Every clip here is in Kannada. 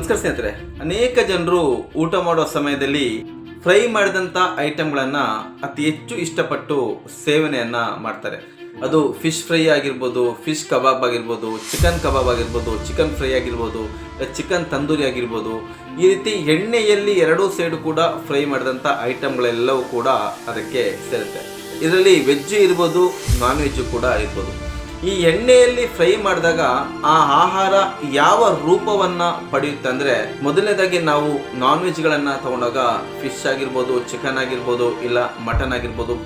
ನಮಸ್ಕಾರ ಸ್ನೇಹಿತರೆ. ಅನೇಕ ಜನರು ಊಟ ಮಾಡೋ ಸಮಯದಲ್ಲಿ ಫ್ರೈ ಮಾಡಿದಂಥ ಐಟಮ್ಗಳನ್ನು ಅತಿ ಹೆಚ್ಚು ಇಷ್ಟಪಟ್ಟು ಸೇವನೆಯನ್ನು ಮಾಡ್ತಾರೆ. ಅದು ಫಿಶ್ ಫ್ರೈ ಆಗಿರ್ಬೋದು ಫಿಶ್ ಕಬಾಬ್ ಆಗಿರ್ಬೋದು ಚಿಕನ್ ಕಬಾಬ್ ಆಗಿರ್ಬೋದು ಚಿಕನ್ ಫ್ರೈ ಆಗಿರ್ಬೋದು ಚಿಕನ್ ತಂದೂರಿ ಆಗಿರ್ಬೋದು, ಈ ರೀತಿ ಎಣ್ಣೆಯಲ್ಲಿ ಎರಡೂ ಸೈಡು ಕೂಡ ಫ್ರೈ ಮಾಡಿದಂಥ ಐಟಮ್ಗಳೆಲ್ಲವೂ ಕೂಡ ಅದಕ್ಕೆ ಸೇರುತ್ತೆ. ಇದರಲ್ಲಿ ವೆಜ್ಜು ಇರ್ಬೋದು ನಾನ್ ವೆಜ್ಜು ಕೂಡ ಇರ್ಬೋದು. ಈ ಎಣ್ಣೆಯಲ್ಲಿ ಫ್ರೈ ಮಾಡಿದಾಗ ಆ ಆಹಾರ ಯಾವ ರೂಪವನ್ನ ಪಡೆಯುತ್ತೆ ಅಂದ್ರೆ ಮೊದಲನೇದಾಗಿ ನಾವು ನಾನ್ ವೆಜ್ಗಳನ್ನ ತಗೊಂಡಾಗ ಫಿಶ್ ಆಗಿರ್ಬೋದು ಚಿಕನ್ ಆಗಿರ್ಬೋದು, ಇಲ್ಲ ಮಟನ್ ಆಗಿರ್ಬೋದು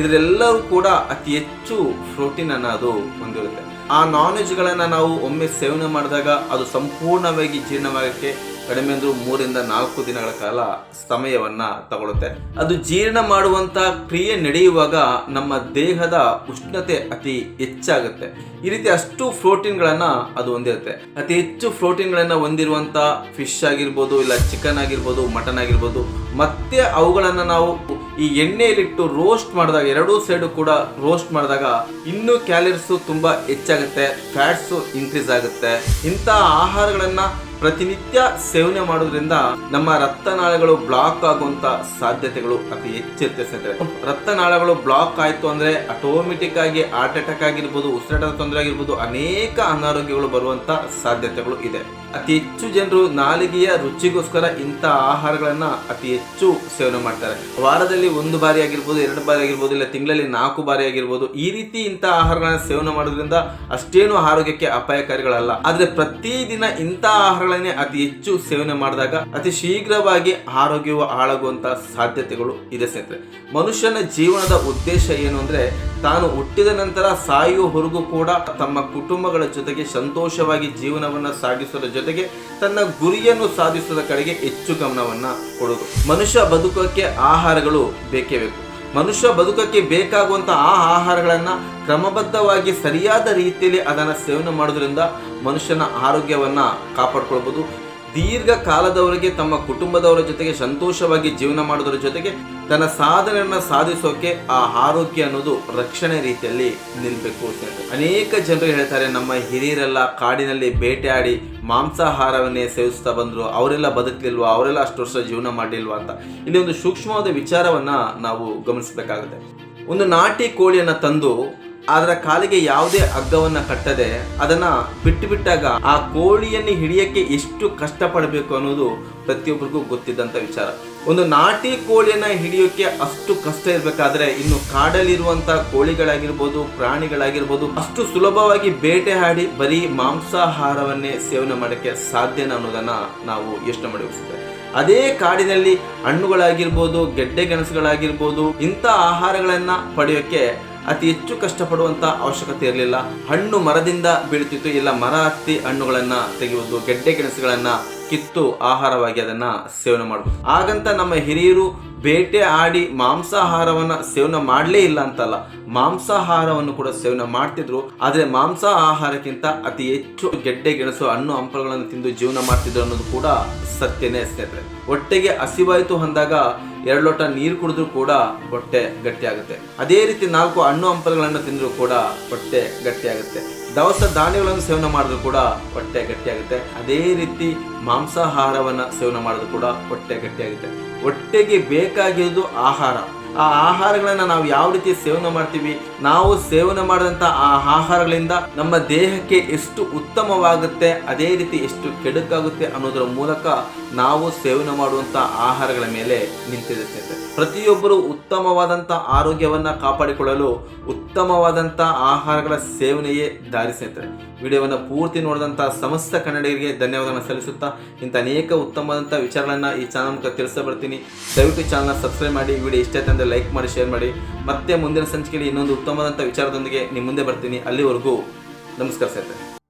ಇದರೆಲ್ಲವೂ ಕೂಡ ಅತಿ ಹೆಚ್ಚು ಪ್ರೋಟೀನ್ ಅನ್ನ ಅದು ಹೊಂದಿರುತ್ತೆ. ಆ ನಾನ್ ವೆಜ್ಗಳನ್ನು ನಾವು ಒಮ್ಮೆ ಸೇವನೆ ಮಾಡಿದಾಗ ಅದು ಸಂಪೂರ್ಣವಾಗಿ ಜೀರ್ಣವಾಗಕ್ಕೆ ಕಡಿಮೆ ಅಂದ್ರೆ ಮೂರಿಂದ ನಾಲ್ಕು ದಿನಗಳ ಕಾಲ ಸಮಯವನ್ನ ತಗೊಳುತ್ತೆ. ಅದು ಜೀರ್ಣ ಮಾಡುವಂತ ಕ್ರಿಯೆ ನಡೆಯುವಾಗ ನಮ್ಮ ದೇಹದ ಉಷ್ಣತೆ ಅತಿ ಹೆಚ್ಚಾಗುತ್ತೆ. ಈ ರೀತಿ ಅಷ್ಟು ಪ್ರೋಟೀನ್ಗಳನ್ನ ಅದು ಹೊಂದಿರುತ್ತೆ. ಅತಿ ಹೆಚ್ಚು ಪ್ರೋಟೀನ್ಗಳನ್ನ ಹೊಂದಿರುವಂತ ಫಿಶ್ ಆಗಿರ್ಬೋದು, ಇಲ್ಲ ಚಿಕನ್ ಆಗಿರ್ಬೋದು, ಮಟನ್ ಆಗಿರ್ಬೋದು, ಮತ್ತೆ ಅವುಗಳನ್ನ ನಾವು ಈ ಎಣ್ಣೆಯಲ್ಲಿಟ್ಟು ರೋಸ್ಟ್ ಮಾಡಿದಾಗ, ಎರಡೂ ಸೈಡು ಕೂಡ ರೋಸ್ಟ್ ಮಾಡಿದಾಗ ಇನ್ನೂ ಕ್ಯಾಲರೀಸು ತುಂಬಾ ಹೆಚ್ಚಾಗುತ್ತೆ, ಫ್ಯಾಟ್ಸು ಇನ್ಕ್ರೀಸ್ ಆಗುತ್ತೆ. ಇಂಥ ಆಹಾರಗಳನ್ನ ಪ್ರತಿನಿತ್ಯ ಸೇವನೆ ಮಾಡೋದ್ರಿಂದ ನಮ್ಮ ರಕ್ತನಾಳಗಳು ಬ್ಲಾಕ್ ಆಗುವಂತ ಸಾಧ್ಯತೆಗಳು ಅತಿ ಹೆಚ್ಚಿರುತ್ತೆ. ಸ್ನೇಹಿತರೆ ರಕ್ತನಾಳಗಳು ಬ್ಲಾಕ್ ಆಯ್ತು ಅಂದ್ರೆ ಆಟೋಮೆಟಿಕ್ ಆಗಿ ಹಾರ್ಟ್ ಅಟ್ಯಾಕ್ ಆಗಿರ್ಬೋದು, ಉಸಿರಾಟದ ತೊಂದರೆ ಆಗಿರ್ಬೋದು, ಅನೇಕ ಅನಾರೋಗ್ಯಗಳು ಬರುವಂತ ಸಾಧ್ಯತೆಗಳು ಇದೆ. ಅತಿ ಹೆಚ್ಚು ಜನರು ನಾಲಿಗೆಯ ರುಚಿಗೋಸ್ಕರ ಇಂಥ ಆಹಾರಗಳನ್ನ ಅತಿ ಹೆಚ್ಚು ಸೇವನೆ ಮಾಡ್ತಾರೆ. ವಾರದಲ್ಲಿ ಒಂದು ಬಾರಿ ಆಗಿರ್ಬೋದು, ಎರಡು ಬಾರಿ ಆಗಿರ್ಬೋದು, ಇಲ್ಲ ತಿಂಗಳಲ್ಲಿ ನಾಲ್ಕು ಬಾರಿ ಆಗಿರ್ಬೋದು, ಈ ರೀತಿ ಇಂಥ ಆಹಾರಗಳನ್ನ ಸೇವನೆ ಮಾಡೋದ್ರಿಂದ ಅಷ್ಟೇನು ಆರೋಗ್ಯಕ್ಕೆ ಅಪಾಯಕಾರಿಗಳಲ್ಲ. ಆದ್ರೆ ಪ್ರತಿದಿನ ಇಂಥ ಆಹಾರಗಳನ್ನೇ ಅತಿ ಹೆಚ್ಚು ಸೇವನೆ ಮಾಡಿದಾಗ ಅತಿ ಶೀಘ್ರವಾಗಿ ಆರೋಗ್ಯವು ಹಾಳಾಗುವಂತಹ ಸಾಧ್ಯತೆಗಳು ಇದೆ ಸ್ನೇಹಿತರೆ. ಮನುಷ್ಯನ ಜೀವನದ ಉದ್ದೇಶ ಏನು ಅಂದ್ರೆ ತಾನು ಹುಟ್ಟಿದ ನಂತರ ಸಾಯುವವರೆಗೂ ಕೂಡ ತಮ್ಮ ಕುಟುಂಬಗಳ ಜೊತೆಗೆ ಸಂತೋಷವಾಗಿ ಜೀವನವನ್ನ ಸಾಗಿಸುವ ಜೊತೆಗೆ ತನ್ನ ಗುರಿಯನ್ನು ಸಾಧಿಸುವ ಕಡೆಗೆ ಹೆಚ್ಚು ಗಮನವನ್ನ ಕೊಡೋದು ಮನುಷ್ಯ ಬದುಕೋಕೆ ಆಹಾರಗಳು ಬೇಕೇ ಬೇಕು. ಮನುಷ್ಯ ಬದುಕಕ್ಕೆ ಬೇಕಾಗುವಂಥ ಆ ಆಹಾರಗಳನ್ನು ಕ್ರಮಬದ್ಧವಾಗಿ ಸರಿಯಾದ ರೀತಿಯಲ್ಲಿ ಅದನ್ನು ಸೇವನೆ ಮಾಡೋದ್ರಿಂದ ಮನುಷ್ಯನ ಆರೋಗ್ಯವನ್ನ ಕಾಪಾಡ್ಕೊಳ್ಬಹುದು ದೀರ್ಘ ಕಾಲದವರೆಗೆ ತಮ್ಮ ಕುಟುಂಬದವರ ಜೊತೆಗೆ ಸಂತೋಷವಾಗಿ ಜೀವನ ಮಾಡೋದ್ರ ಜೊತೆಗೆ ತನ್ನ ಸಾಧನೆಯನ್ನ ಸಾಧಿಸೋಕೆ ಆ ಆರೋಗ್ಯ ಅನ್ನೋದು ರಕ್ಷಣೆ ರೀತಿಯಲ್ಲಿ ನಿಲ್ಬೇಕು. ಅನೇಕ ಜನರು ಹೇಳ್ತಾರೆ, ನಮ್ಮ ಹಿರಿಯರೆಲ್ಲ ಕಾಡಿನಲ್ಲಿ ಬೇಟೆಯಾಡಿ ಮಾಂಸಾಹಾರವನ್ನೇ ಸೇವಿಸ್ತಾ ಬಂದರು, ಅವರೆಲ್ಲ ಬದುಕಲಿಲ್ವಾ, ಅವರೆಲ್ಲ ಅಷ್ಟು ವರ್ಷ ಜೀವನ ಮಾಡಲಿಲ್ವಾ ಅಂತ ಇಲ್ಲಿ ಒಂದು ಸೂಕ್ಷ್ಮವಾದ ವಿಚಾರವನ್ನ ನಾವು ಗಮನಿಸಬೇಕಾಗುತ್ತೆ ಒಂದು ನಾಟಿ ಕೋಳಿಯನ್ನು ತಂದು ಅದರ ಕಾಲಿಗೆ ಯಾವುದೇ ಹಗ್ಗವನ್ನ ಕಟ್ಟದೆ ಅದನ್ನ ಬಿಟ್ಟು ಬಿಟ್ಟಾಗ ಆ ಕೋಳಿಯನ್ನು ಹಿಡಿಯಕ್ಕೆ ಎಷ್ಟು ಕಷ್ಟಪಡಬೇಕು ಅನ್ನೋದು ಪ್ರತಿಯೊಬ್ಬರಿಗೂ ಗೊತ್ತಿದ್ದಂತ ವಿಚಾರ. ಒಂದು ನಾಟಿ ಕೋಳಿಯನ್ನು ಹಿಡಿಯೋಕೆ ಅಷ್ಟು ಕಷ್ಟ ಇರಬೇಕಾದ್ರೆ ಇನ್ನು ಕಾಡಲ್ಲಿರುವಂಥ ಕೋಳಿಗಳಾಗಿರ್ಬೋದು, ಪ್ರಾಣಿಗಳಾಗಿರ್ಬೋದು, ಅಷ್ಟು ಸುಲಭವಾಗಿ ಬೇಟೆ ಹಾಡಿ ಬರೀ ಮಾಂಸಾಹಾರವನ್ನೇ ಸೇವನೆ ಮಾಡೋಕ್ಕೆ ಸಾಧ್ಯನ ಅನ್ನೋದನ್ನ ನಾವು ಯೋಚನೆ ಮಾಡಿ ಅದೇ ಕಾಡಿನಲ್ಲಿ ಹಣ್ಣುಗಳಾಗಿರ್ಬೋದು, ಗೆಡ್ಡೆ ಗೆಣಸುಗಳಾಗಿರ್ಬೋದು, ಇಂಥ ಆಹಾರಗಳನ್ನ ಪಡೆಯೋಕೆ ಅತಿ ಹೆಚ್ಚು ಕಷ್ಟಪಡುವಂತ ಅವಶ್ಯಕತೆ ಇರಲಿಲ್ಲ. ಹಣ್ಣು ಮರದಿಂದ ಬೀಳುತ್ತಿತ್ತು. ಇಲ್ಲ, ಮರ ಹತ್ತಿ ಹಣ್ಣುಗಳನ್ನು ತೆಗೆಯುವುದು, ಗೆಡ್ಡೆ ಗೆಣಸುಗಳನ್ನ ಕಿತ್ತು ಆಹಾರವಾಗಿ ಅದನ್ನ ಸೇವನೆ ಮಾಡಬಹುದು ಹಾಗಂತ ನಮ್ಮ ಹಿರಿಯರು ಬೇಟೆ ಆಡಿ ಮಾಂಸಾಹಾರವನ್ನ ಸೇವನೆ ಮಾಡಲೇ ಇಲ್ಲ ಅಂತಲ್ಲ, ಮಾಂಸಾಹಾರವನ್ನು ಕೂಡ ಸೇವನೆ ಮಾಡ್ತಿದ್ರು. ಆದರೆ ಮಾಂಸ ಆಹಾರಕ್ಕಿಂತ ಅತಿ ಹೆಚ್ಚು ಗೆಡ್ಡೆ, ಗೆಣಸು, ಹಣ್ಣು, ಹಂಪಲುಗಳನ್ನು ತಿಂದು ಜೀವನ ಮಾಡ್ತಿದ್ರು ಅನ್ನೋದು ಕೂಡ ಸತ್ಯನೇ ಸ್ನೇಹಿತರೆ. ಹೊಟ್ಟೆಗೆ ಹಸಿವಾಯಿತು ಅಂದಾಗ ಎರಡು ಲೋಟ ನೀರು ಕುಡಿದ್ರು ಕೂಡ ಹೊಟ್ಟೆ ಗಟ್ಟಿಯಾಗುತ್ತೆ. ಅದೇ ರೀತಿ ನಾಲ್ಕು ಹಣ್ಣು, ಹಂಪಲುಗಳನ್ನು ತಿಂದರೂ ಕೂಡ ಹೊಟ್ಟೆ ಗಟ್ಟಿ ಆಗುತ್ತೆ ದವಸ ಧಾನ್ಯಗಳನ್ನು ಸೇವನೆ ಮಾಡಿದ್ರು ಕೂಡ ಹೊಟ್ಟೆ ಗಟ್ಟಿಯಾಗುತ್ತೆ. ಅದೇ ರೀತಿ ಮಾಂಸಾಹಾರವನ್ನು ಸೇವನೆ ಮಾಡಿದ್ರು ಕೂಡ ಹೊಟ್ಟೆ ಗಟ್ಟಿಯಾಗುತ್ತೆ. ಹೊಟ್ಟೆಗೆ ಬೇಕಾಗಿರೋದು ಆಹಾರ. ಆ ಆಹಾರಗಳನ್ನು ನಾವು ಯಾವ ರೀತಿ ಸೇವನೆ ಮಾಡ್ತೀವಿ, ನಾವು ಸೇವನೆ ಮಾಡಿದಂಥ ಆ ಆಹಾರಗಳಿಂದ ನಮ್ಮ ದೇಹಕ್ಕೆ ಎಷ್ಟು ಉತ್ತಮವಾಗುತ್ತೆ, ಅದೇ ರೀತಿ ಎಷ್ಟು ಕೆಡುಕಾಗುತ್ತೆ ಅನ್ನೋದರ ಮೂಲಕ ನಾವು ಸೇವನೆ ಮಾಡುವಂಥ ಆಹಾರಗಳ ಮೇಲೆ ನಿಂತಿರುತ್ತೆ ಪ್ರತಿಯೊಬ್ಬರು ಉತ್ತಮವಾದಂಥ ಆರೋಗ್ಯವನ್ನ ಕಾಪಾಡಿಕೊಳ್ಳಲು ಉತ್ತಮವಾದಂಥ ಆಹಾರಗಳ ಸೇವನೆಯೇ ದಾರಿ ವಿಡಿಯೋವನ್ನು ಪೂರ್ತಿ ನೋಡಿದಂಥ ಸಮಸ್ತ ಕನ್ನಡಿಗರಿಗೆ ಧನ್ಯವಾದಗಳನ್ನು ಸಲ್ಲಿಸುತ್ತಾ ಇಂಥ ಅನೇಕ ಉತ್ತಮವಾದಂಥ ವಿಚಾರಗಳನ್ನ ಈ ಚಾನಲ್ ಮೂಲಕ ತಿಳಿಸ ಬರ್ತೀನಿ. ದಯವಿಟ್ಟು ಚಾನಲ್ನ ಸಬ್ಸ್ಕ್ರೈಬ್ ಮಾಡಿ, ವಿಡಿಯೋ ಇಷ್ಟ ಆಯ್ತು ಲೈಕ್ ಮಾಡಿ ಶೇರ್ ಮಾಡಿ. ಮತ್ತೆ ಮುಂದಿನ ಸಂಚಿಕೆಯಲ್ಲಿ ಇನ್ನೊಂದು ಉತ್ತಮವಾದಂಥ ವಿಚಾರದೊಂದಿಗೆ ನಿಮ್ಮ ಮುಂದೆ ಬರ್ತೀನಿ. ಅಲ್ಲಿವರೆಗೂ ನಮಸ್ಕಾರ ಸ್ನೇಹಿತರೆ.